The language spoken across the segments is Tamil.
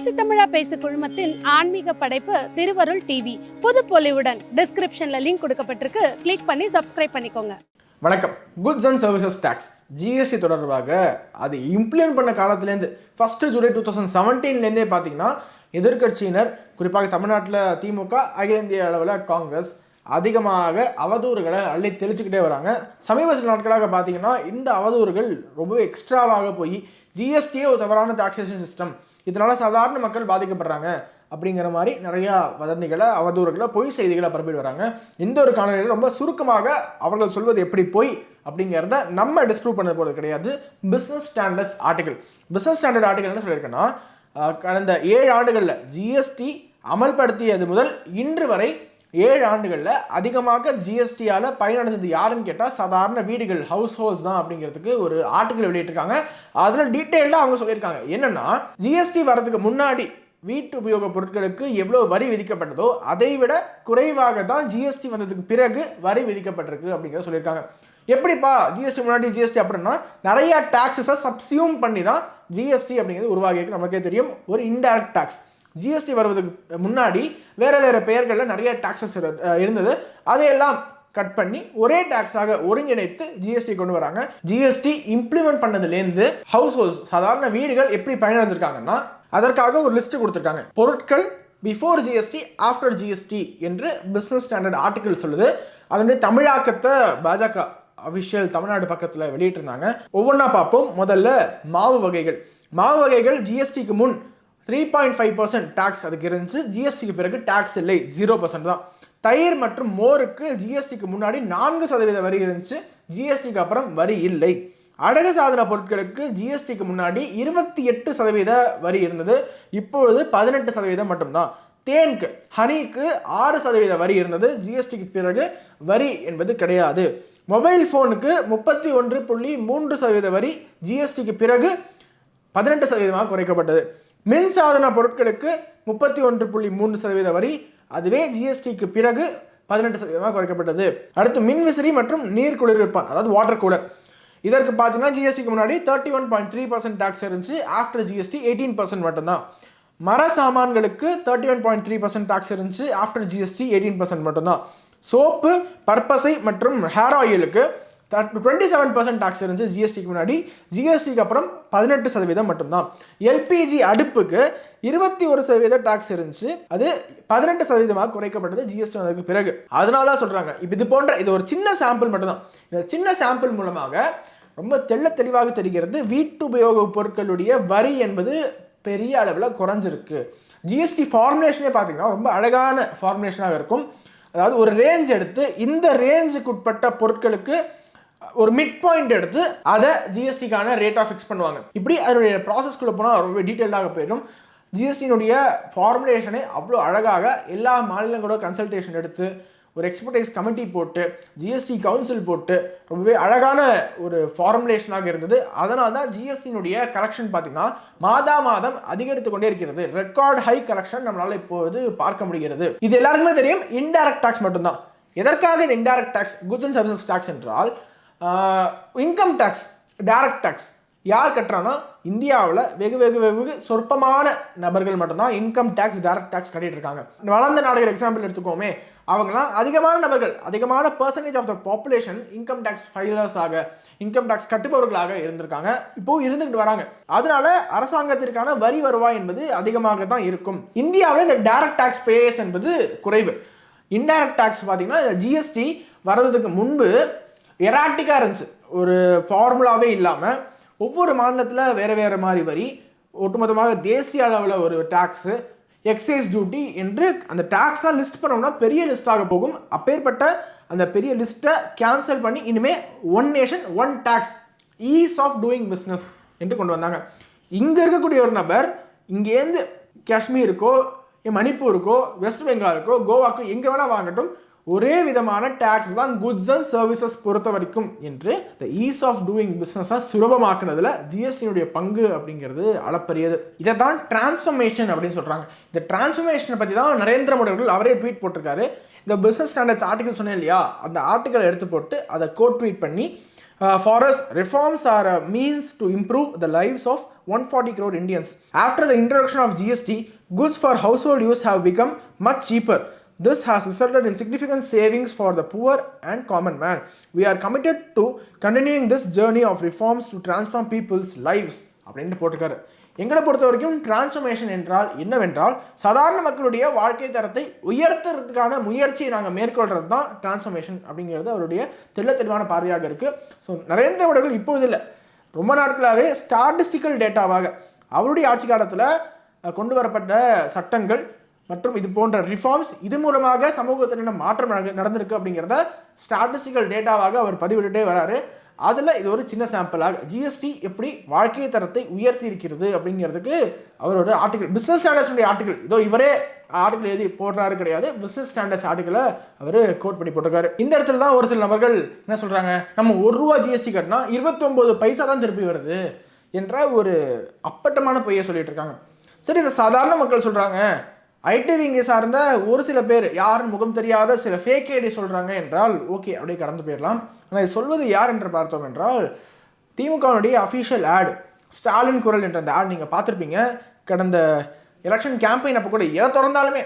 பேசி தமிழா பேசு குழுமத்தின் ஆன்மீக படைப்பு திருவருள் டிவி புது பொலிவுடன் டிஸ்கிரிப்ஷன்ல லிங்க் கொடுக்கப்பட்டிருக்கு. கிளிக் பண்ணி சப்ஸ்கிரைப் பண்ணிக்கோங்க. வணக்கம். Goods and services tax GST தொடர்பாக அது இம்ப்ளிமெண்ட் பண்ண காலத்துலேருந்து ஃபஸ்ட்டு ஜூலை டூ தௌசண்ட் செவன்டீன்லேருந்தே பார்த்தீங்கன்னா எதிர்க்கட்சியினர் குறிப்பாக தமிழ்நாட்டில் திமுக அகில இந்திய அளவில் காங்கிரஸ் அதிகமாக அவதூறுகளை அள்ளி தெளிச்சுக்கிட்டே வராங்க. சமீப சில நாட்களாக பார்த்தீங்கன்னா இந்த அவதூறுகள் ரொம்ப எக்ஸ்ட்ராவாக போய் ஜிஎஸ்டியே ஒரு தவறான டாக்ஸேஷன் சிஸ்டம் இதனால் சாதாரண மக்கள் பாதிக்கப்படுறாங்க அப்படிங்கிற மாதிரி நிறையா வதந்திகளை அவதூறுகளை பொய் செய்திகளை பரப்பிட்டு வராங்க இந்த ஒரு காணொலியில் ரொம்ப சுருக்கமாக அவர்கள் சொல்வது எப்படி பொய் அப்படிங்கிறத நம்ம டிஸ்ப்ரூவ் பண்ண போகிறது கிடையாது. Business standards article business standard article என்ன சொல்லியிருக்கேன்னா கடந்த ஏழு ஆண்டுகளில் ஜிஎஸ்டி அமல்படுத்தியது முதல் இன்று வரை ஏழு ஆண்டுகளில் அதிகமாக ஜிஎஸ்டியால் பயனடைஞ்சது யாருன்னு கேட்டால் சாதாரண வீடுகள் ஹவுஸ் ஹோல்ஸ் தான் அப்படிங்கிறதுக்கு ஒரு ஆர்டிகல் வெளியிட்டிருக்காங்க. அதில் டீட்டெயிலாக அவங்க சொல்லியிருக்காங்க. என்னென்னா ஜிஎஸ்டி வரதுக்கு முன்னாடி வீட்டு உபயோக பொருட்களுக்கு எவ்வளோ வரி விதிக்கப்பட்டதோ அதை விட குறைவாக தான் ஜிஎஸ்டி வந்ததுக்கு பிறகு வரி விதிக்கப்பட்டிருக்கு அப்படிங்கிறத சொல்லியிருக்காங்க. எப்படிப்பா ஜிஎஸ்டி முன்னாடி ஜிஎஸ்டி அப்படின்னா நிறைய டாக்ஸஸை சப்சியூம் பண்ணி தான் ஜிஎஸ்டி அப்படிங்கிறது உருவாகியிருக்கு. நமக்கே தெரியும். ஒரு இன்டைரக்ட் டாக்ஸ் ஜிஎஸ்டி வருவதுக்கு முன்னாடி வேற வேறு பெயர்களில் நிறைய டாக்ஸஸ் இருந்தது. அதையெல்லாம் கட் பண்ணி ஒரே டாக்ஸாக ஒருங்கிணைத்து ஜிஎஸ்டி கொண்டு வராங்க. ஜிஎஸ்டி இம்ப்ளிமெண்ட் பண்ணதுலேருந்து ஹவுஸ் ஹோல்ஸ் சாதாரண வீடுகள் எப்படி பயனடைஞ்சிருக்காங்கன்னா அதற்காக ஒரு லிஸ்ட் கொடுத்துருக்காங்க. பொருட்கள் பிஃபோர் ஜிஎஸ்டி ஆஃப்டர் ஜிஎஸ்டி என்று பிஸ்னஸ் ஸ்டாண்டர்ட் ஆர்டிகல் சொல்லுது. அதனுடைய தமிழாக்கத்தை பாஜக அபிஷியல் தமிழ்நாடு பக்கத்தில் வெளியிட்டிருந்தாங்க. ஒவ்வொன்றா பார்ப்போம். முதல்ல மாவு வகைகள். மாவு வகைகள் ஜிஎஸ்டிக்கு முன் three point five percent tax அதுக்கு இருந்துச்சு ஜிஎஸ்டிக்கு பிறகு டேக்ஸ் இல்லை. ஜீரோ பர்சன்ட் தான். தயிர் மற்றும் மோருக்கு ஜிஎஸ்டிக்கு முன்னாடி நான்கு சதவீத வரி இருந்துச்சு. ஜிஎஸ்டிக்கு அப்புறம் வரி இல்லை. அழகு சாதன பொருட்களுக்கு ஜிஎஸ்டிக்கு முன்னாடி இருபத்தி எட்டு சதவீத வரி இருந்தது. இப்பொழுது பதினெட்டு சதவீதம் மட்டும்தான். தேனுக்கு ஹனிக்கு ஆறு சதவீத வரி இருந்தது. ஜிஎஸ்டிக்கு பிறகு வரி என்பது கிடையாது. மொபைல் ஃபோனுக்கு முப்பத்தி ஒன்று புள்ளி மூன்று சதவீத வரி ஜிஎஸ்டிக்கு பிறகு பதினெட்டு சதவீதமாக குறைக்கப்பட்டது. மின்சாதன பொருட்களுக்கு முப்பத்தி ஒன்று புள்ளி மூன்று சதவீத வரி அதுவே ஜிஎஸ்டிக்கு பிறகு பதினெட்டு சதவீதமாக குறைக்கப்பட்டது. அடுத்து மின்விசிறி மற்றும் நீர் குளிர்விப்பான் அதாவது வாட்டர் கூலர் இதற்கு பார்த்தீங்கன்னா ஜிஎஸ்டிக்கு முன்னாடி thirty one point three percent tax இருந்துச்சு. ஆஃப்டர் ஜிஎஸ்டி எயிட்டீன் பர்சன்ட் மட்டும்தான். மர சாமான்களுக்கு thirty one point three percent tax இருந்துச்சு. ஆஃப்டர் ஜிஎஸ்டி எயிட்டீன் பர்சன்ட் மட்டும்தான். சோப்பு பர்பஸை மற்றும் ஹேர் ஆயிலுக்கு டுவெண்ட்டி செவன் பர்சன்ட் டாக்ஸ் இருந்துச்சு ஜிஎஸ்டிக்கு முன்னாடி. ஜிஎஸ்டிக்கு அப்புறம் பதினெட்டு சதவீதம் மட்டும்தான். எல்பிஜி அடுப்புக்கு இருபத்தி ஒரு சதவீத டாக்ஸ் இருந்துச்சு. அது பதினெட்டு சதவீதமாக குறைக்கப்பட்டது ஜிஎஸ்டி வந்ததுக்கு பிறகு. அதனால தான் சொல்கிறாங்க இப்போ இது போன்ற இது ஒரு சின்ன சாம்பிள் மட்டும்தான். இந்த சின்ன சாம்பிள் மூலமாக ரொம்ப தெள்ள தெளிவாக தெரிகிறது வீட்டு உபயோக பொருட்களுடைய வரி என்பது பெரிய அளவில் குறைஞ்சிருக்கு. ஜிஎஸ்டி ஃபார்முலேஷனே பார்த்தீங்கன்னா ரொம்ப அழகான ஃபார்முலேஷனாக இருக்கும். அதாவது ஒரு ரேஞ்ச் எடுத்து இந்த ரேஞ்சுக்கு உட்பட்ட பொருட்களுக்கு ஒரு மிட் பாயிண்ட் எடுத்து அதை ஜிஎஸ்டிக்கான ரேட்டாக ஃபிக்ஸ் பண்ணுவாங்க. இப்படி அதனுடைய ப்ராசஸ்க்குள்ளே போனால் ரொம்ப டீட்டெயிலாக போயிடும். ஜிஎஸ்டியினுடைய ஃபார்முலேஷனை அவ்வளோ அழகாக எல்லா மாநிலங்களோட கன்சல்டேஷன் எடுத்து ஒரு எக்ஸ்பர்டைஸ் கமிட்டி போட்டு ஜிஎஸ்டி கவுன்சில் போட்டு ரொம்பவே அழகான ஒரு ஃபார்முலேஷனாக இருந்தது. அதனால தான் ஜிஎஸ்டியினுடைய கலெக்ஷன் பார்த்தீங்கன்னா மாதா மாதம் அதிகரித்து கொண்டே இருக்கிறது. ரெக்கார்ட் ஹை கலெக்ஷன் நம்மளால் இப்போது பார்க்க முடிகிறது. இது எல்லாருக்குமே தெரியும் இன்டைரக்ட் டாக்ஸ் மட்டும்தான். எதற்காக இந்த indirect tax goods and services tax என்றால் இன்கம் டேக்ஸ் டைரக்ட் டேக்ஸ் யார் கட்டுறான்னா இந்தியாவில் வெகு வெகு வெகு சொற்பமான நபர்கள் மட்டும்தான் இன்கம் டேக்ஸ் டைரக்ட் டேக்ஸ் கட்டிட்டு இருக்காங்க. வளர்ந்த நாடுகள் எக்ஸாம்பிள் எடுத்துக்கோமே. அவங்களாம் அதிகமான நபர்கள் அதிகமான percentage of the population income tax ஃபைலர்ஸாக income tax கட்டுபவர்களாக இருந்திருக்காங்க. இப்போ இருந்துகிட்டு வராங்க. அதனால அரசாங்கத்திற்கான வரி வருவாய் என்பது அதிகமாக தான் இருக்கும். இந்தியாவில் இந்த டைரக்ட் டேக்ஸ் பேஸ் என்பது குறைவு. இன்டைரக்ட் டேக்ஸ் பார்த்தீங்கன்னா ஜிஎஸ்டி வர்றதுக்கு முன்பு எராட்டிக்காக இருந்துச்சு. ஒரு ஃபார்முலாவே இல்லாமல் ஒவ்வொரு மாநிலத்தில் வேறு வேறு மாதிரி வரி ஒட்டுமொத்தமாக தேசிய அளவில் ஒரு டேக்ஸு எக்ஸைஸ் டியூட்டி என்று அந்த டேக்ஸ்லாம் லிஸ்ட் பண்ணோம்னா பெரிய லிஸ்ட்டாக போகும். அப்பேற்பட்ட அந்த பெரிய லிஸ்ட்டை கேன்சல் பண்ணி இனிமேல் one nation one tax ease of doing business என்று கொண்டு வந்தாங்க. இங்கே இருக்கக்கூடிய ஒரு நபர் இங்கேருந்து காஷ்மீருக்கோ மணிப்பூருக்கோ வெஸ்ட் பெங்காலுக்கோ கோவாக்கோ எங்கே வேணால் வாங்கட்டும் ஒரே விதமான டேக்ஸ் தான் குட்ஸ் அண்ட் சர்வீசஸ் பொறுத்த வரைக்கும் என்று த ஈஸ் ஆஃப் டூயிங் பிஸ்னஸை சுலபமாக்குனதில் ஜிஎஸ்டியினுடைய பங்கு அப்படிங்கிறது அளப்பரியது. இதை தான் டிரான்ஸ்ஃபர்மேஷன் அப்படின்னு சொல்கிறாங்க இந்த டிரான்ஸ்ஃபர்மேஷனை பற்றி தான் நரேந்திர மோடி அவர்கள் அவரே ட்வீட் போட்டிருக்காரு. இந்த பிஸ்னஸ் ஸ்டாண்டர்ட்ஸ் ஆர்டிகல் சொன்னேன் இல்லையா? அந்த ஆர்டிகல் எடுத்து போட்டு அதை கோட் ட்வீட் பண்ணி for us reforms are a means to improve the lives of one forty crore Indians after the introduction of GST goods for household use have become much cheaper This has resulted in significant savings for the poor and common man. We are committed to continuing this journey of reforms to transform people's lives. அப்படின்ட்டு போட்டிருக்காரு எங்களை பொறுத்த வரைக்கும் டிரான்ஸ்ஃபர்மேஷன் என்றால் என்னவென்றால் சாதாரண மக்களுடைய வாழ்க்கை தரத்தை உயர்த்துறதுக்கான முயற்சியை நாங்கள் மேற்கொள்றது தான் டிரான்ஸ்ஃபர்மேஷன் அப்படிங்கிறது அவருடைய தெள்ள தெளிவான பார்வையாக இருக்குது ஸோ நரேந்திர மோடி அவர்கள் இப்பொழுது இல்லை ரொம்ப நாட்களாகவே ஸ்டாட்டிஸ்டிக்கல் டேட்டாவாக அவருடைய ஆட்சி காலத்தில் கொண்டு வரப்பட்ட சட்டங்கள் மற்றும் இது போன்ற ரிஃபார்ம்ஸ் இது மூலமாக சமூகத்தில் என்ன மாற்றம் நடந்திருக்கு அப்படிங்கிறத ஸ்டாட்டிஸ்டிக்கல் டேட்டாவாக அவர் பதிவிட்டுட்டே வராரு. அதில் இது ஒரு சின்ன சாம்பிளாக ஜிஎஸ்டி எப்படி வாழ்க்கை தரத்தை உயர்த்தி இருக்கிறது அப்படிங்கிறதுக்கு அவர் ஒரு ஆர்டிகல் பிஸ்னஸ் ஸ்டாண்டர்ட்ஸுடைய ஆர்டிகல் இதோ இவரே ஆர்டிகல் எழுதி போடுறாரு கிடையாது. பிஸ்னஸ் ஸ்டாண்டர்ட்ஸ் ஆர்டிகளை அவர் கோட் பண்ணி போட்டிருக்காரு. இந்த இடத்துல தான் ஒரு சில நபர்கள் என்ன சொல்கிறாங்க நம்ம ஒரு ரூபா ஜிஎஸ்டி கட்டினா இருபத்தொம்போது பைசா தான் திருப்பி வருது என்ற ஒரு அப்பட்டமான பொய்யை சொல்லிட்டு இருக்காங்க. சரி இந்த சாதாரண மக்கள் சொல்கிறாங்க ஐடி விங்கை சார்ந்த ஒரு சில பேர் யாருன்னு முகம் தெரியாத சில ஃபேக் ஐடி சொல்கிறாங்க என்றால் ஓகே அப்படியே கடந்து போயிடலாம். ஆனால் இது சொல்வது யார் என்று பார்த்தோம் என்றால் திமுகவுடைய அஃபீஷியல் ஆட் ஸ்டாலின் குரல் என்ற அந்த ஆட் நீங்கள் பார்த்துருப்பீங்க. கடந்த எலெக்ஷன் கேம்பெயின் அப்போ கூட எதை திறந்தாலுமே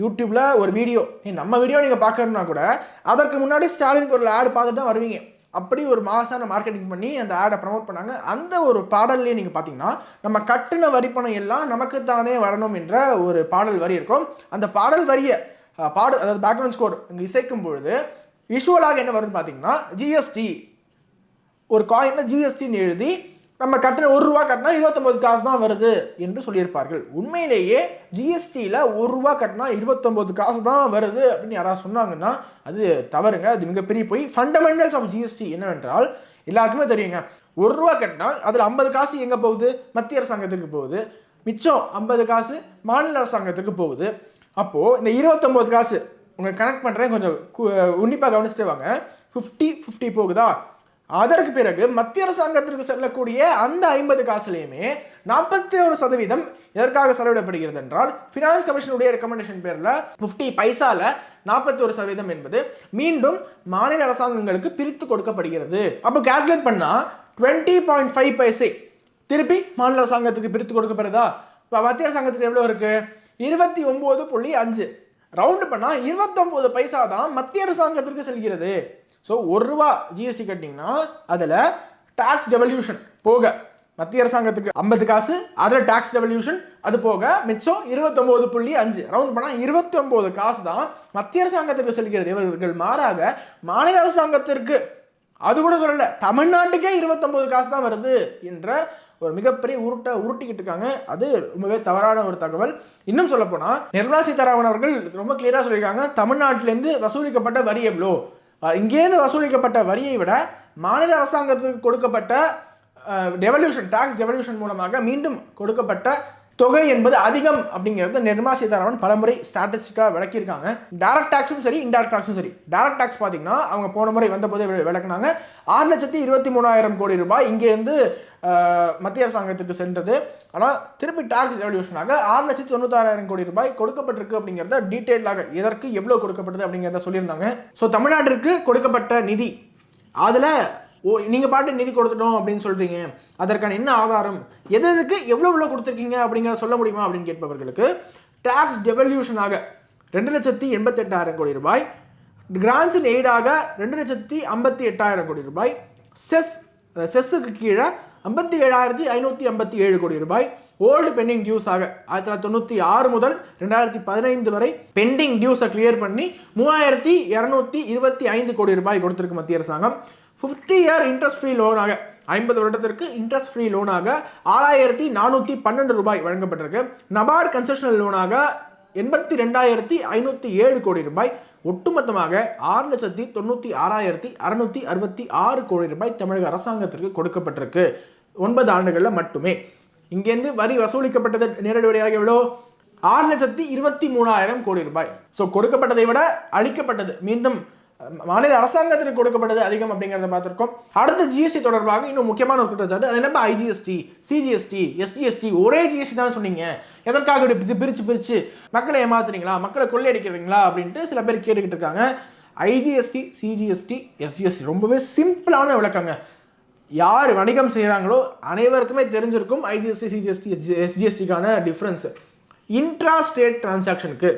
யூடியூப்பில் ஒரு வீடியோ நம்ம வீடியோ நீங்கள் பார்க்கணும்னா கூட அதற்கு முன்னாடி ஸ்டாலின் குரல் ஆட் பார்த்துட்டு தான் வருவீங்க. அப்படி ஒரு மாசான மார்க்கெட்டிங் பண்ணி அந்த ஆடை ப்ரமோட் பண்ணாங்க. அந்த ஒரு பாடல்லையே நீங்கள் பார்த்தீங்கன்னா நம்ம கட்டின வரிப்பணம் எல்லாம் நமக்கு தானே வரணும் என்ற ஒரு பாடல் வரி இருக்கும். அந்த பாடல் வரியை பாடு அதாவது பேக்ரவுண்ட் ஸ்கோர் இங்கே இசைக்கும் பொழுது விஷுவலாக என்ன வரும்னு பார்த்தீங்கன்னா ஜிஎஸ்டி ஒரு காயினில் ஜிஎஸ்டின்னு எழுதி நம்ம கட்டின ஒரு ரூபா கட்டினா இருபத்தொம்பது காசு தான் வருது என்று சொல்லியிருப்பார்கள். உண்மையிலேயே ஜிஎஸ்டியில் ஒரு ரூபா கட்டினா இருபத்தொம்பது காசு தான் வருது அப்படின்னு யாராவது சொன்னாங்கன்னா அது தவறுங்க. அது மிகப்பெரிய போய். ஃபண்டமெண்டல்ஸ் ஆஃப் ஜிஎஸ்டி என்னவென்றால் எல்லாருக்குமே தெரியுங்க. ஒரு ரூபா கட்டினா அதில் ஐம்பது காசு எங்கே போகுது? மத்திய அரசாங்கத்துக்கு போகுது. மிச்சம் ஐம்பது காசு மாநில அரசாங்கத்துக்கு போகுது. அப்போது இந்த இருபத்தொம்போது காசு உங்களுக்கு கனெக்ட் பண்ணுறேன் கொஞ்சம் உன்னிப்பாக கவனிச்சுட்டு வாங்க. ஃபிஃப்டி ஃபிஃப்டி போகுதா? அதற்கு பிறகு மத்திய அரசாங்கத்திற்கு செல்லக்கூடிய அந்த ஐம்பது காசுலையுமே நாற்பத்தி ஒரு சதவீதம் எதற்காக செலவிடப்படுகிறது என்றால் ஃபினான்ஸ் கமிஷனுடைய ரெக்கமெண்டேஷன் பேரில் ஃபிஃப்டி பைசால நாற்பத்தி ஒரு சதவீதம் என்பது மீண்டும் மாநில அரசாங்கங்களுக்கு பிரித்து கொடுக்கப்படுகிறது. அப்போ கால்குலேட் பண்ணால் டுவெண்ட்டி பாயிண்ட் ஃபைவ் பைசை திருப்பி மாநில அரசாங்கத்துக்கு பிரித்து கொடுக்கப்படுதா? இப்போ மத்திய அரசாங்கத்துக்கு எவ்வளோ இருக்கு? இருபத்தி ஒம்பது புள்ளி அஞ்சு. ரவுண்டு பண்ணால் இருபத்தொம்போது பைசா தான் மத்திய அரசாங்கத்திற்கு செல்கிறது. ஸோ ஒரு ரூபா ஜிஎஸ்டி கட்டிங்கன்னா அதில் டாக்ஸ் டெவல்யூஷன் போக மத்திய அரசாங்கத்துக்கு ஐம்பது காசு அதில் டாக்ஸ் டெவல்யூஷன் அது போக மிச்சம் இருபத்தொம்போது புள்ளி அஞ்சு. ரவுண்ட் பண்ணால் இருபத்தொம்போது காசு தான் மத்திய அரசாங்கத்துக்கு செல்கிறது. இவர்கள் மாறாக மாநில அரசாங்கத்திற்கு அது கூட சொல்லலை தமிழ்நாட்டுக்கே இருபத்தொம்போது காசு தான் வருது என்ற ஒரு மிகப்பெரிய உருட்டை உருட்டிக்கிட்டு இருக்காங்க. அது ரொம்பவே தவறான ஒரு தகவல். இன்னும் சொல்ல போனால் நிர்மலா சீதாராமன் அவர்கள் ரொம்ப கிளியராக சொல்லியிருக்காங்க தமிழ்நாட்டிலேருந்து வசூலிக்கப்பட்ட வரி எவ்வளோ? இங்கேருந்து வசூலிக்கப்பட்ட வரியை விட மாநில அரசாங்கத்துக்கு கொடுக்கப்பட்ட டெவல்யூஷன் டாக்ஸ் டெவல்யூஷன் மூலமாக மீண்டும் கொடுக்கப்பட்ட தொகை என்பது அதிகம் அப்படிங்கிறது நிர்மலா சீதாராமன் பலமுறை ஸ்டாட்டிஸ்டிக்காக விளக்கியிருக்காங்க. டேரக்ட் டாக்ஸும் சரி இன்டைரக்ட் டாக்ஸும் சரி. டேரக்ட் டாக்ஸ் பார்த்தீங்கன்னா அவங்க போன முறை வந்தபோதே வி- விளக்குனாங்க. ஆறு லட்சத்தி இருபத்தி மூணாயிரம் கோடி ரூபாய் இங்கேருந்து மத்திய அரசாங்கத்துக்கு சென்றது. ஆனால் திருப்பி டாக்ஸ் ரெவல்யூஷனாக ஆறு லட்சத்தி தொண்ணூத்தாறாயிரம் கோடி ரூபாய் கொடுக்கப்பட்டிருக்கு அப்படிங்கிறத டீட்டெயிலாக எதற்கு எவ்வளோ கொடுக்கப்பட்டது அப்படிங்கிறத சொல்லியிருந்தாங்க. ஸோ தமிழ்நாட்டிற்கு கொடுக்கப்பட்ட நிதி அதில் ஓ நீங்கள் பாட்டு நிதி கொடுத்துட்டோம் அப்படின்னு சொல்கிறீங்க அதற்கான என்ன ஆதாரம்? எது எதுக்கு எவ்வளோ எவ்வளோ கொடுத்துருக்கீங்க அப்படிங்கிற சொல்ல முடியுமா அப்படின்னு கேட்பவர்களுக்கு டேக்ஸ் டெவல்யூஷனாக ரெண்டு லட்சத்தி எண்பத்தெட்டாயிரம் கோடி ரூபாய் கிராண்ட்ஸ் இன் எய்டாக ரெண்டு லட்சத்தி ஐம்பத்தி எட்டாயிரம் கோடி ரூபாய் செஸ் செஸ்ஸுக்கு கீழே ஐம்பத்தி ஏழாயிரத்தி ஐநூற்றி ஐம்பத்தி ஏழு கோடி ரூபாய் ஓல்டு பெண்டிங் டியூஸ் ஆக ஆயிரத்தி தொள்ளாயிரத்தி தொண்ணூற்றி ஆறு முதல் ரெண்டாயிரத்தி பதினைந்து வரை பெண்டிங் டியூஸை கிளியர் பண்ணி மூவாயிரத்தி இரநூத்தி இருபத்தி ஐந்து கோடி ரூபாய் கொடுத்துருக்கு மத்திய அரசாங்கம். ஃபிஃப்டி இயர் இன்ட்ரெஸ்ட் ஃப்ரீ லோனாக ஐம்பது வருடத்திற்கு இன்ட்ரெஸ்ட் ஃப்ரீ லோனாக ஆறாயிரத்தி நானூற்றி பன்னெண்டு ரூபாய் வழங்கப்பட்டிருக்கு. நபார்டு கன்செஷனல் லோனாக எண்பத்தி ரெண்டாயிரத்தி ஐநூற்றி ஏழு கோடி ரூபாய். ஒட்டுமொத்தமாக ஆறு லட்சத்தி தொண்ணூற்றி ஆறாயிரத்தி அறுநூத்தி அறுபத்தி ஆறு கோடி ரூபாய் தமிழக அரசாங்கத்திற்கு கொடுக்கப்பட்டிருக்கு. ஒன்பது ஆண்டுகளில் மட்டுமே. இங்கேருந்து வரி வசூலிக்கப்பட்டது நேரடி வரியாக எவ்வளோ? ஆறு லட்சத்தி இருபத்தி மூணாயிரம் கோடி ரூபாய். ஸோ கொடுக்கப்பட்டதை விட அளிக்கப்பட்டது. மீண்டும் மாநில அரசாங்கத்திற்கு கொடுக்கப்பட்டது அதிகம் அப்படிங்கிறத பார்த்துருக்கோம் அடுத்த ஜிஎஸ்டி தொடர்பாக இன்னும் முக்கியமான ஒரு குற்றச்சாட்டு அது என்ன ஐஜிஎஸ்டி சிஜிஎஸ்டி எஸ்டிஎஸ்டி ஒரே ஜிஎஸ்டி தான் சொன்னீங்க எதற்காக இப்படி பிரித்து பிரித்து மக்களை ஏமாத்துறீங்களா மக்களை கொள்ளையடிக்கிறீங்களா அப்படின்ட்டு சில பேர் கேட்டுக்கிட்டு இருக்காங்க ஐஜிஎஸ்டி சிஜிஎஸ்டி எஸ்ஜிஎஸ்டி ரொம்பவே சிம்பிளான விளக்கங்க யார் வணிகம் செய்கிறாங்களோ அனைவருக்குமே தெரிஞ்சிருக்கும் ஐஜிஎஸ்டி சிஜிஎஸ்டி எஸ்ஜிஎஸ்டிக்கான டிஃப்ரென்ஸ் இன்ட்ரா ஸ்டேட் டிரான்சாக்ஷனுக்கு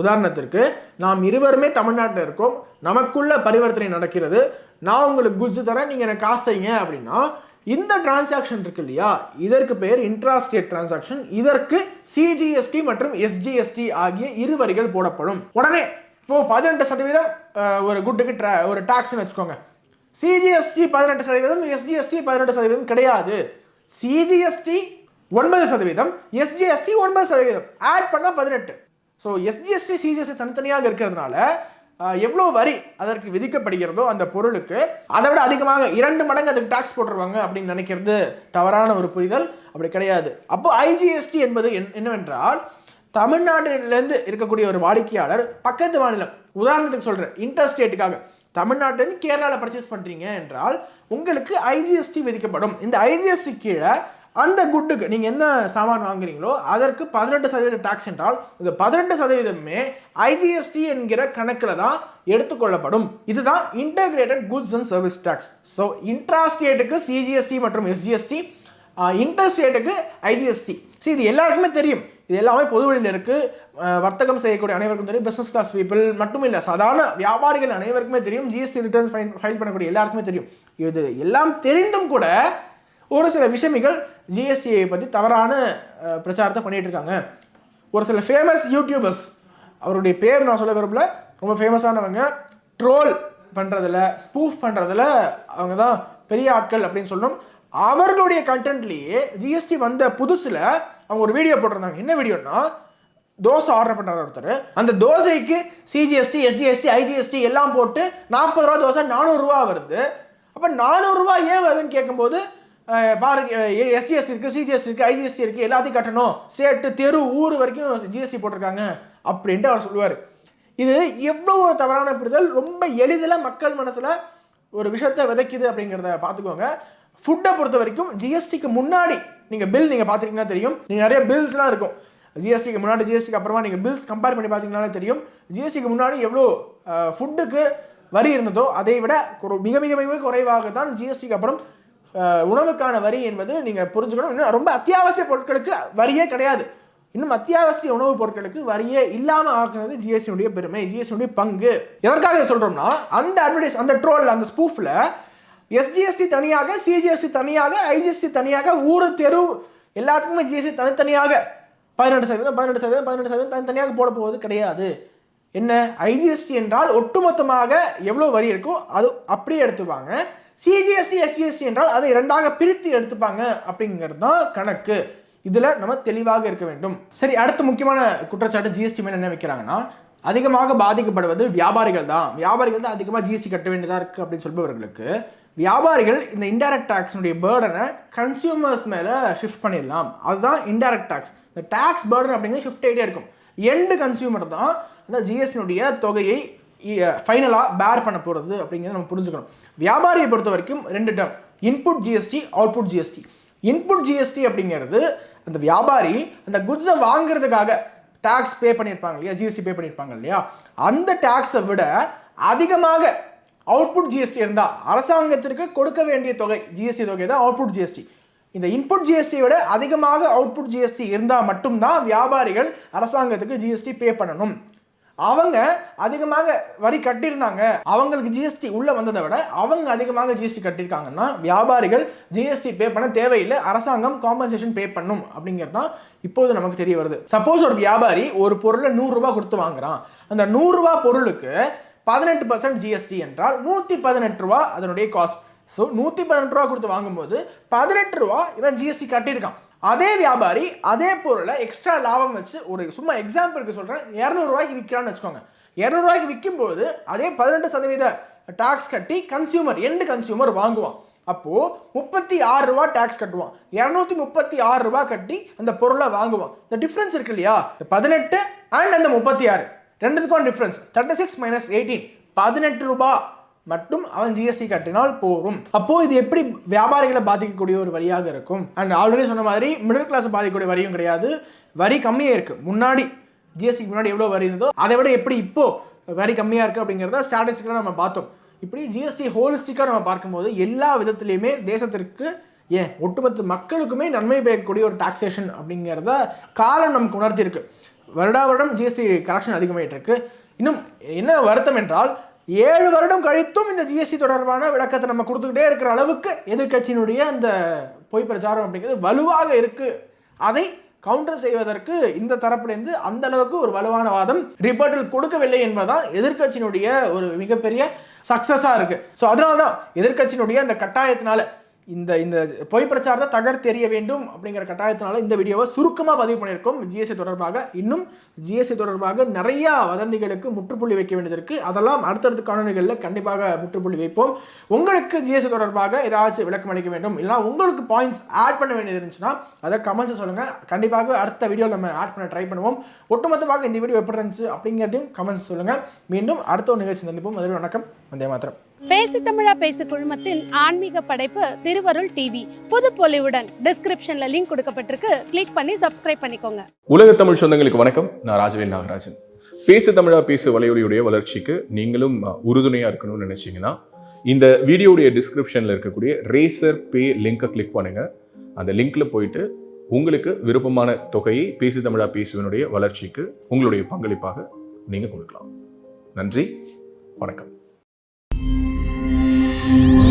உதாரணத்திற்கு நாம் இருவருமே தமிழ்நாட்டில் இருக்கோம் நமக்குள்ள பரிவர்த்தனை நடக்கிறது. நான் உங்களுக்கு குட்ஸ் தரேன் நீங்கள் எனக்கு காசு தைங்க அப்படின்னா இந்த டிரான்சாக்ஷன் இருக்கு இல்லையா? இதற்கு பெயர் இன்ட்ராஸ்டேட் டிரான்சாக்ஷன் இதற்கு சிஜிஎஸ்டி மற்றும் எஸ்ஜிஎஸ்டி ஆகிய இரு வரிகள் போடப்படும். உடனே இப்போ பதினெட்டு சதவீதம் ஒரு குட்டுக்கு ட்ரா ஒரு டாக்ஸ்னு வச்சுக்கோங்க. சிஜிஎஸ்டி பதினெட்டு சதவீதம் எஸ்ஜிஎஸ்டி பதினெட்டு சதவீதம் கிடையாது. சிஜிஎஸ்டி ஒன்பது சதவீதம் எஸ்ஜிஎஸ்டி ஒன்பது சதவீதம். ஆட் பண்ணால் பதினெட்டு. ஸோ எஸ்ஜிஎஸ்டி சிஜிஎஸ்டி தனித்தனியாக இருக்கிறதுனால எவ்வளோ வரி அதற்கு விதிக்கப்படுகிறதோ அந்த பொருளுக்கு அதை விட அதிகமாக இரண்டு மடங்கு அதுக்கு டாக்ஸ் போட்டுருவாங்க அப்படின்னு நினைக்கிறது தவறான ஒரு புரிதல். அப்படி கிடையாது. அப்போ ஐஜிஎஸ்டி என்பது என்- என்னவென்றால் தமிழ்நாட்டிலேருந்து இருக்கக்கூடிய ஒரு வாடிக்கையாளர் பக்கத்து மாநிலம் உதாரணத்துக்கு சொல்கிறேன் இன்டர்ஸ்டேட்டுக்காக தமிழ்நாட்டிலேருந்து கேரளாவில் பர்ச்சேஸ் பண்ணுறீங்க என்றால் உங்களுக்கு ஐஜிஎஸ்டி விதிக்கப்படும். இந்த ஐஜிஎஸ்டி கீழே அந்த குட்டுக்கு நீங்கள் என்ன சாமான் வாங்குறீங்களோ அதற்கு பதினெட்டு சதவீத டாக்ஸ் என்றால் இந்த பதினெட்டு சதவீதமே ஐஜிஎஸ்டி என்கிற கணக்கில் தான் எடுத்துக்கொள்ளப்படும். இதுதான் integrated goods and service tax so இன்ட்ராஸ்டேட்டுக்கு CGST மற்றும் எஸ்ஜிஎஸ்டி இன்டர்ஸ்டேட்டுக்கு ஐஜிஎஸ்டி ஸோ இது எல்லாருக்குமே தெரியும். இது எல்லாமே பொது வழியில் இருக்குது வர்த்தகம் செய்யக்கூடிய அனைவருக்கும் தெரியும். பிஸ்னஸ் கிளாஸ் பீப்புள் மட்டும் இல்லை சாதாரண வியாபாரிகள் அனைவருக்குமே தெரியும். ஜிஎஸ்டி ரிட்டர்ன் ஃபைல் பண்ணக்கூடிய எல்லாருக்குமே தெரியும். இது எல்லாம் தெரிந்தும் கூட ஒரு சில விஷமிகள் ஜிஎஸ்டியை பற்றி தவறான பிரச்சாரத்தை பண்ணிகிட்டு இருக்காங்க ஒரு சில ஃபேமஸ் யூடியூபர்ஸ் அவருடைய பேர் நான் சொல்ல விரும்பல. ரொம்ப ஃபேமஸானவங்க ட்ரோல் பண்ணுறதுல ஸ்பூஃப் பண்ணுறதுல அவங்க தான் பெரிய ஆட்கள் அப்படின்னு சொல்லணும். அவர்களுடைய கண்டென்ட்லேயே ஜிஎஸ்டி வந்த புதுசில் அவங்க ஒரு வீடியோ போட்டிருந்தாங்க. என்ன வீடியோன்னா தோசை ஆர்டர் பண்ணுறாரு ஒருத்தர். அந்த தோசைக்கு சிஜிஎஸ்டி எஸ்ஜிஎஸ்டி ஐஜிஎஸ்டி எல்லாம் போட்டு நாற்பது ரூபா தோசை நானூறுரூவா வருது. அப்போ நானூறுரூவா ஏன் வருதுன்னு கேட்கும்போது பாரு பாருங்க எஸ்ஜிஎஸ்டி இருக்குது சிஜிஎஸ்டி இருக்குது ஐஜிஎஸ்டி இருக்குது எல்லாத்தையும் கட்டணும். ஸ்டேட்டு தெரு ஊர் வரைக்கும் ஜிஎஸ்டி போட்டிருக்காங்க அப்படின்ட்டு அவர் சொல்லுவார். இது எவ்வளோ ஒரு தவறான புரிதல் ரொம்ப எளிதில் மக்கள் மனசில் ஒரு விஷயத்தை விதைக்குது அப்படிங்கிறத பார்த்துக்கோங்க. ஃபுட்டை பொறுத்த வரைக்கும் ஜிஎஸ்டிக்கு முன்னாடி நீங்கள் பில் நீங்கள் பார்த்துருக்கீங்கன்னா தெரியும். நீங்கள் நிறைய பில்ஸ்லாம் இருக்கும். ஜிஎஸ்டிக்கு முன்னாடி ஜிஎஸ்டிக்கு அப்புறமா நீங்கள் பில்ஸ் கம்பேர் பண்ணி பார்த்தீங்கன்னாலே தெரியும். ஜிஎஸ்டிக்கு முன்னாடி எவ்வளோ ஃபுட்டுக்கு வரி இருந்ததோ அதை விட மிக மிக மிக குறைவாக தான் ஜிஎஸ்டிக்கு அப்புறம் உணவுக்கான வரி என்பது நீங்கள் புரிஞ்சுக்கணும். இன்னும் ரொம்ப அத்தியாவசிய பொருட்களுக்கு வரியே கிடையாது. இன்னும் அத்தியாவசிய உணவுப் பொருட்களுக்கு வரியே இல்லாமல் ஆக்குனது ஜிஎஸ்டியுடைய பெருமை ஜிஎஸ்டியுடைய பங்கு. எதற்காக இதை சொல்கிறோம்னா அந்த அட்வர்டைஸ் அந்த ட்ரோல் அந்த ஸ்பூஃபில் எஸ்ஜிஎஸ்டி தனியாக சிஜிஎஸ்டி தனியாக ஐஜிஎஸ்டி தனியாக ஊர் தெரு எல்லாத்துக்குமே ஜிஎஸ்டி தனித்தனியாக பதினெட்டு சதவீதம் பதினெட்டு சதவீதம் பதினெட்டு சதவீதம் தனித்தனியாக போட போவது கிடையாது. என்ன? ஐஜிஎஸ்டி என்றால் ஒட்டுமொத்தமாக எவ்வளோ வரி இருக்கோ அது அப்படியே எடுத்துப்பாங்க. சிஜிஎஸ்டி எஸ்ஜிஎஸ்டி என்றால் அதை இரண்டாக பிரித்து எடுத்துப்பாங்க அப்படிங்கிறது தான் கணக்கு. இதில் நம்ம தெளிவாக இருக்க வேண்டும். சரி அடுத்த முக்கியமான குற்றச்சாட்டு ஜிஎஸ்டி மேலே என்ன வைக்கிறாங்கன்னா அதிகமாக பாதிக்கப்படுவது வியாபாரிகள் தான். வியாபாரிகள் தான் அதிகமாக ஜிஎஸ்டி கட்ட வேண்டியதாக இருக்குது அப்படின்னு சொல்பவர்களுக்கு வியாபாரிகள் இந்த இன்டைரக்ட் டேக்ஸினுடைய பேர்டனை கன்சியூமர்ஸ் மேலே ஷிஃப்ட் பண்ணிடலாம். அதுதான் இன்டைரக்ட் டேக்ஸ் இந்த டேக்ஸ் பேர்டன் அப்படிங்கிறது ஷிஃப்ட் ஆகிட்டே இருக்கும். எண்டு கன்சியூமர் தான் அந்த ஜிஎஸ்டினுடைய தொகையை ஃபைனலாக பேர் பண்ண போகிறது அப்படிங்கிறத நம்ம புரிஞ்சுக்கணும் வியாபாரியை பொறுத்த வரைக்கும் ரெண்டு term input GST output GST input GST அப்படிங்கிறது அந்த வியாபாரி அந்த குட்ஸை வாங்குறதுக்காக டேக்ஸ் பே பண்ணியிருப்பாங்க இல்லையா ஜிஎஸ்டி பே பண்ணியிருப்பாங்க இல்லையா அந்த டேக்ஸை விட அதிகமாக அவுட்புட் ஜிஎஸ்டி இருந்தால் அரசாங்கத்திற்கு கொடுக்க வேண்டிய தொகை ஜிஎஸ்டி தொகை தான் அவுட்புட் ஜிஎஸ்டி இந்த இன்புட் ஜிஎஸ்டியை விட அதிகமாக அவுட்புட் ஜிஎஸ்டி இருந்தால் மட்டும்தான் வியாபாரிகள் அரசாங்கத்துக்கு ஜிஎஸ்டி பே பண்ணணும் அவங்க அதிகமாக வரி கட்டியிருந்தாங்க. அவங்களுக்கு ஜிஎஸ்டி உள்ள வந்ததை விட அவங்க அதிகமாக ஜிஎஸ்டி கட்டியிருக்காங்கன்னா வியாபாரிகள் ஜிஎஸ்டி பே பண்ண தேவையில்லை. அரசாங்கம் காம்பன்சேஷன் பே பண்ணும் அப்படிங்கிறது தான் இப்போது நமக்கு தெரிய வருது. சப்போஸ் ஒரு வியாபாரி ஒரு பொருளை நூறுரூவா கொடுத்து வாங்குறான். அந்த நூறுரூவா பொருளுக்கு பதினெட்டு பர்சன்ட் ஜிஎஸ்டி என்றால் நூற்றி பதினெட்டு ரூபா அதனுடைய காஸ்ட் ஸோ நூற்றி பதினெட்டு ரூபா கொடுத்து வாங்கும்போது பதினெட்டு ரூபா இவன் ஜிஎஸ்டி கட்டியிருக்கான். அதே வியாபாரி அதே பொருளை எக்ஸ்ட்ரா லாபம் வச்சு ஒரு சும்மா எக்ஸாம்பிளுக்கு சொல்கிறேன் இரநூறுவாய்க்கு விற்கிறான்னு வச்சுக்கோங்க. இரநூறுவாய்க்கு விற்கும்போது அதே பதினெட்டு சதவீத டாக்ஸ் கட்டி கன்சியூமர் எண்டு கன்சியூமர் வாங்குவான். அப்போது முப்பத்தி ஆறு ரூபா டாக்ஸ் கட்டுவான். இரநூத்தி முப்பத்தி ஆறு ரூபா கட்டி அந்த பொருளை வாங்குவான். இந்த டிஃப்ரென்ஸ் இருக்கு இல்லையா? இந்த பதினெட்டு அண்ட் அந்த முப்பத்தி ஆறு. ரெண்டுத்துக்கும் difference thirty six minus eighteen பதினெட்டு ரூபாய் மட்டும் அவன் ஜிஎஸ்டி கட்டினால் போரும். அப்போ இது எப்படி வியாபாரிகளை பாதிக்கக்கூடிய ஒரு வரியாக இருக்கும்? அண்ட் ஆல்ரெடி சொன்ன மாதிரி மிடில் கிளாஸ் பாதிக்கக்கூடிய வரியும் கிடையாது. வரி கம்மியாக இருக்கு. முன்னாடி ஜிஎஸ்டிக்கு முன்னாடி எவ்வளோ வரி இருந்ததோ அதை விட எப்படி இப்போ வரி கம்மியாக இருக்குது அப்படிங்கிறத ஸ்டாட்டிஸ்டிக்கலாக நம்ம பார்த்தோம். இப்படி ஜிஎஸ்டி ஹோலிஸ்டிக்காக நம்ம பார்க்கும்போது எல்லா விதத்துலையுமே தேசத்திற்கு ஏன் ஒட்டுமொத்த மக்களுக்குமே நன்மை பெறக்கூடிய ஒரு டாக்ஸேஷன் அப்படிங்கிறத காலம் நமக்கு உணர்த்தியிருக்கு. வருடா வருடம் ஜிஎஸ்டி கலெக்ஷன் அதிகமாயிட்டு இருக்கு. இன்னும் என்ன வருத்தம் என்றால் ஏழு வருடம் கழித்தும் இந்த ஜிஎஸ்டி தொடர்பான விளக்கத்தை நம்ம கொடுத்துக்கிட்டே இருக்கிற அளவுக்கு எதிர்கட்சியினுடைய அந்த பொய் பிரச்சாரம் அப்படிங்கிறது வலுவாக இருக்கு. அதை கவுண்டர் செய்வதற்கு இந்த தரப்பிலிருந்து அந்த அளவுக்கு ஒரு வலுவான வாதம் ரிப்போர்ட்டில் கொடுக்கவில்லை என்பதுதான் எதிர்க்கட்சியினுடைய ஒரு மிகப்பெரிய சக்சஸாக இருக்கு. ஸோ அதனால தான் எதிர்கட்சியினுடைய அந்த கட்டாயத்தினால இந்த இந்த பொய் பிரச்சாரத்தை தகர்த்தெறிய வேண்டும் அப்படிங்கிற கட்டாயத்தினால இந்த வீடியோவை சுருக்கமாக பதிவு பண்ணியிருக்கோம். ஜிஎஸ்டி தொடர்பாக இன்னும் ஜிஎஸ்டி தொடர்பாக நிறையா வதந்திகளுக்கு முற்றுப்புள்ளி வைக்க வேண்டியது இருக்குது அதெல்லாம் அடுத்தடுத்த காணொலிகளில் கண்டிப்பாக முற்றுப்புள்ளி வைப்போம். உங்களுக்கு ஜிஎஸ்டி தொடர்பாக ஏதாச்சும் விளக்கம் அளிக்க வேண்டும் இல்லைனா உங்களுக்கு பாயிண்ட்ஸ் ஆட் பண்ண வேண்டியது இருந்துச்சுன்னா அதை கமெண்ட்ஸ் சொல்லுங்கள் கண்டிப்பாக அடுத்த வீடியோவில் நம்ம ஆட் பண்ண ட்ரை பண்ணுவோம். ஒட்டுமொத்தமாக இந்த வீடியோ எப்படி இருந்துச்சு அப்படிங்கிறதையும் கமெண்ட்ஸ் சொல்லுங்கள் மீண்டும் அடுத்த ஒரு நிகழ்ச்சி சந்திப்போம். அதுவரை வணக்கம். வந்தே மாத்திரம் பேசி தமிழா பேசு குழுமத்தின் ஆன்மீக படைப்பு திருவருள் டிவி. புது பொலிவுடன் டிஸ்கிரிப்ஷன்ல லிங்க் கொடுக்கப்பட்டிருக்கு. கிளிக் பண்ணி சப்ஸ்கிரைப் பண்ணிக்கோங்க. உலக தமிழ் சொந்தங்களுக்கு வணக்கம். நான் ராஜவேல் நாகராஜன். பேசு தமிழா பேசு வலையொலியுடைய வளர்ச்சிக்கு நீங்களும் உறுதுணையா இருக்கணும்னு நினைச்சீங்கன்னா இந்த வீடியோடைய டிஸ்கிரிப்ஷன்ல இருக்கக்கூடிய ரேசர் பே லிங்கை கிளிக் பண்ணுங்க. அந்த லிங்க்ல போயிட்டு உங்களுக்கு விருப்பமான தொகையை பேசு தமிழா பேசுவனுடைய வளர்ச்சிக்கு உங்களுடைய பங்களிப்பாக நீங்க கொடுக்கலாம். நன்றி. வணக்கம். you